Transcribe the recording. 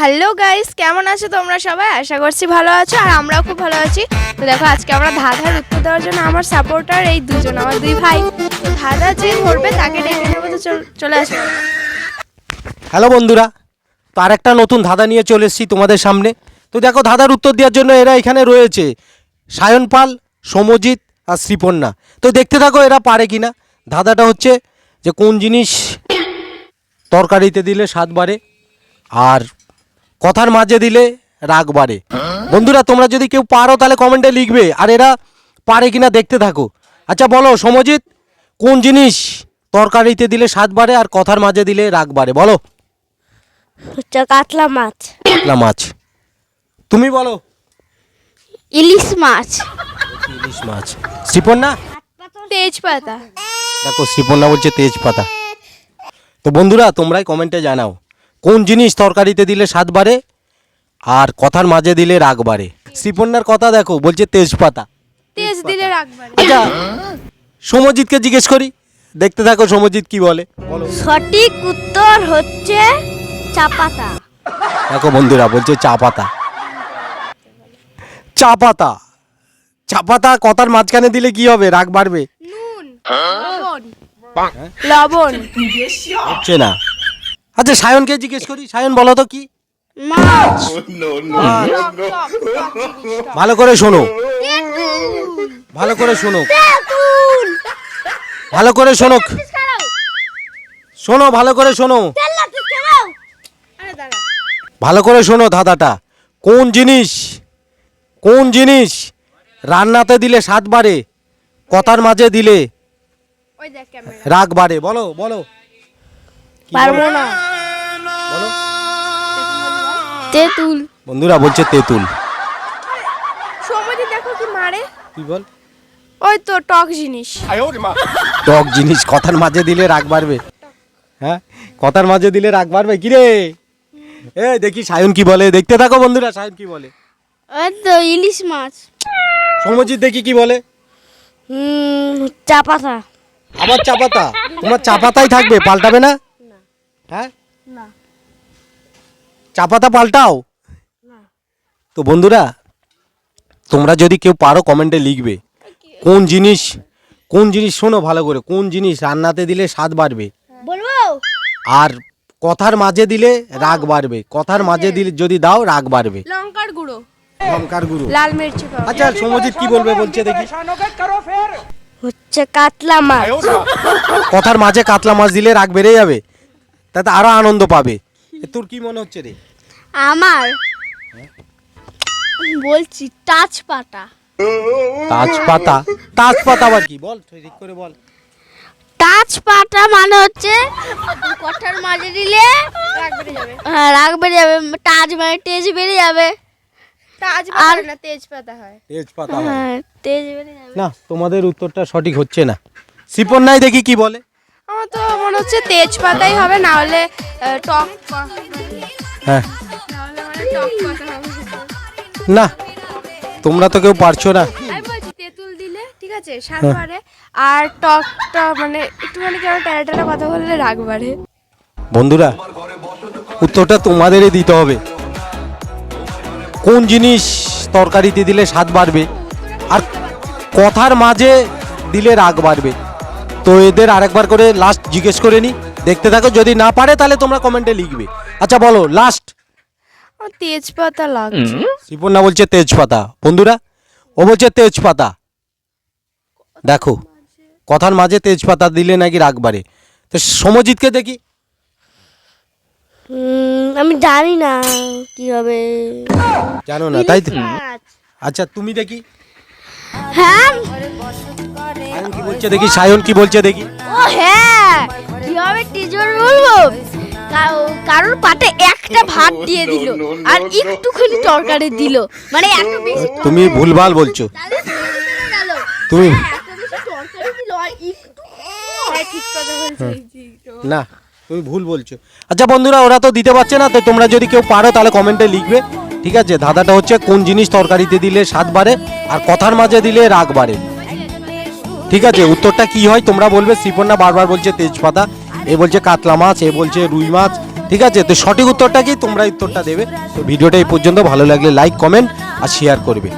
Hello guys, কেমন আছো তোমরা সবাই? আশা করছি ভালো আছো, আর আমরাও খুব ভালো আছি। তো দেখো, আজকে আমরা ধাঁধার উত্তর দেওয়ার জন্য আমার সাপোর্টার এই দুজন, আমার দুই ভাই। ধাঁধা যে ধরবে, তাকে ডেকে নেব, তো চলে আসো। হ্যালো বন্ধুরা, তো আরেকটা নতুন ধাঁধা নিয়ে চলে এসেছি তোমাদের সামনে। তো দেখো, ধাঁধার উত্তর দেওয়ার জন্য এরা এখানে রয়েছে সায়ন পাল, সমজিৎ আর শ্রীপন্না। তো দেখতে থাকো এরা পারে কি না ধাঁধাটা হচ্ছে যে কোন জিনিস তরকারিতে দিলে স্বাদ বাড়ে, আর কথার মাঝে দিলে রাগ বাড়ে। বন্ধুরা তোমরা যদি কেউ পারো তাহলে কমেন্টে লিখবে আর এরা পারে কিনা দেখতে থাকো। আচ্ছা বলো সমজিৎ কোন জিনিস তরকারিতে দিলে স্বাদ বাড়ে আর কথার মাঝে দিলে রাগ বাড়ে? বলো। কাতলা মাছ। কাতলা মাছ। তুমি বলো। ইলিশ মাছ। ইলিশ মাছ। শ্রীপর্ণা তেজপাতা। দেখো শ্রীপন্না বলছে তেজপাতা। তো বন্ধুরা তোমরাই কমেন্টে জানাও। কোন জিনিস তরকারিতে দিলে স্বাদ বাড়ে আর কথার মাঝে দিলে রাগ বাড়ে। শ্রীপর্ণার কথা দেখো বলছে তেজপাতা। তেজ দিলে রাখবে আচ্ছা সমজিৎকে জিজ্ঞেস করি দেখতে থাকো সমজিৎ কি বলে। বলো। সঠিক উত্তর হচ্ছে চাপাতা দেখো বন্ধুরা বলছে চা পাতা। চা পাতা। চা পাতা কথার মাঝখানে দিলে কি হবে? রাগ বাড়বে। নুন। লবণ। লবণ হচ্ছে না। আচ্ছা সায়নকে জিজ্ঞেস করি সায়ন বলো তো কি? মাছ। ভালো করে শোনো। ভালো করে শোনো। ভালো করে শোনো। শোনো ভালো করে শোনো। ভালো করে শোনো ধাঁধাটা। কোন জিনিস কোন জিনিস রান্নাতে দিলে স্বাদ বাড়ে কথার মাঝে দিলে ওই দেখ ক্যামেরা। রাগ বাড়ে? বলো বলো। পারব বলো? না। বলো। তেঁতুল। বন্ধুরা বলছে তেঁতুল। সময় দেখো কি মারে? তুই বল। ওই তো টক জিনিস। টক জিনিস কথার মাঝে দিলে রাগ বাড়বে। হ্যাঁ? কথার মাঝে দিলে রাগ বাড়বে। কি রে? এ দেখি সায়ন কি বলে। দেখতে থাকো বন্ধুরা সায়ন কি বলে। ওই তো ইলিশ মাছ। সমজিৎ দেখি কি বলে। হুম চাপাতা। আবার চা পাতা তোমার চা পাতাই থাকবে পাল্টাবে না। হ্যাঁ? না। চা পাতা পাল্টাও তো বন্ধুরা তোমরা যদি কেউ পারো কমেন্টে লিখবে কোন জিনিস কোন জিনিস শোনো ভালো করে কোন জিনিস রান্নাতে দিলে স্বাদ বাড়বে? আর কথার মাঝে দিলে রাগ বাড়বে কথার মাঝে দিলে যদি দাও রাগ বাড়বে। লঙ্কার গুঁড়ো। লঙ্কার গুঁড়ো। লাল মির্চি আচ্ছা সমজিৎ কি বলবে বলছে দেখি। হচ্ছে কাতলা মাছ। কথার মাঝে কাতলা মাছ দিলে রাগ বেড়ে যাবে তাতে আরও আনন্দ পাবে। তোর কি মনে হচ্ছে রে? আমার? বলছি টাচ পাতা তাজ পাতা তাজ পাতা আবার কি? বল ঠিক করে বল। টাচ পাতা মানে হচ্ছে কঠার মাঝে দিলে রাগ বেড়ে যাবে। হ্যাঁ, রাগ বেড়ে যাবে টাচ মানে তেজ বেড়ে যাবে। তাজ আর- না তেজপাতা হয়। তেজ পাতা হ্যাঁ তেজ বেড়ে যাবে। না তোমাদের উত্তরটা সঠিক হচ্ছে না। সিপন নাই দেখি কি বলে। আমার তো মনে হচ্ছে তেজপাতাই হবে না হলে টক হ্যাঁ। না মানে না তোমরা তো কেউ পারছ না। তেঁতুল দিলে ঠিক আছে স্বাদ বাড়ে। আর টকটা মানে একটুখানি কেমন টেরা টেরা কথা বললে রাগ বাড়ে। বন্ধুরা উত্তরটা তোমাদেরই দিতে হবে। কোন জিনিস তরকারিতে দিলে স্বাদ বাড়বে আর কথার মাঝে দিলে রাগ বাড়বে। তো এদের আরেকবার করে লাস্ট জিজ্ঞেস করে নি। দেখতে থাকো যদি না পারে তাহলে তোমরা কমেন্টে লিখবে। আচ্ছা বলো লাস্ট তেজপাতা লাগছে। শ্রীপর্ণা বলছে তেজপাতা। বন্ধুরা ও বলছে তেজপাতা। দেখো কথার মাঝে তেজপাতা দিলে নাকি রাগ বাড়ে। তো সমজিৎকে দেখি। আমি জানি না কি হবে। জানো না তাই তো? আচ্ছা তুমি দেখি। হ্যাঁ? সায়ন কি বলছে দেখি সায়ন কি বলছে দেখি। ও হ্যাঁ কি হবে বলব? কারোর পাটে একটা ভাত দিয়ে দিল আর একটুখানি তরকারি দিল। মানে এত বেশি তুমি ভুলভাল বলছো। তুমি এত বেশি তরকারি দিল আর একটু হ্যাঁ, না তুমি ভুল বলছো। আচ্ছা বন্ধুরা ওরা তো দিতে পারছে না তো তোমরা যদি কেউ পারো তাহলে কমেন্টে লিখবে। ঠিক আছে? ধাঁধাটা হচ্ছে কোন জিনিস তরকারিতে দিলে স্বাদ বাড়ে আর কথার মাঝে দিলে রাগ বাড়ে। ঠিক আছে? উত্তরটা কি হয় তোমরা বলবে? শ্রীপন্না বারবার বলছে তেজপাতা, এ বলছে কাতলা মাছ, এ বলছে রুই মাছ। ঠিক আছে? তো সঠিক উত্তরটা কি? তোমরা উত্তরটা দেবে। তো ভিডিওটা এই পর্যন্ত। ভালো লাগলে লাইক কমেন্ট আর শেয়ার করবে।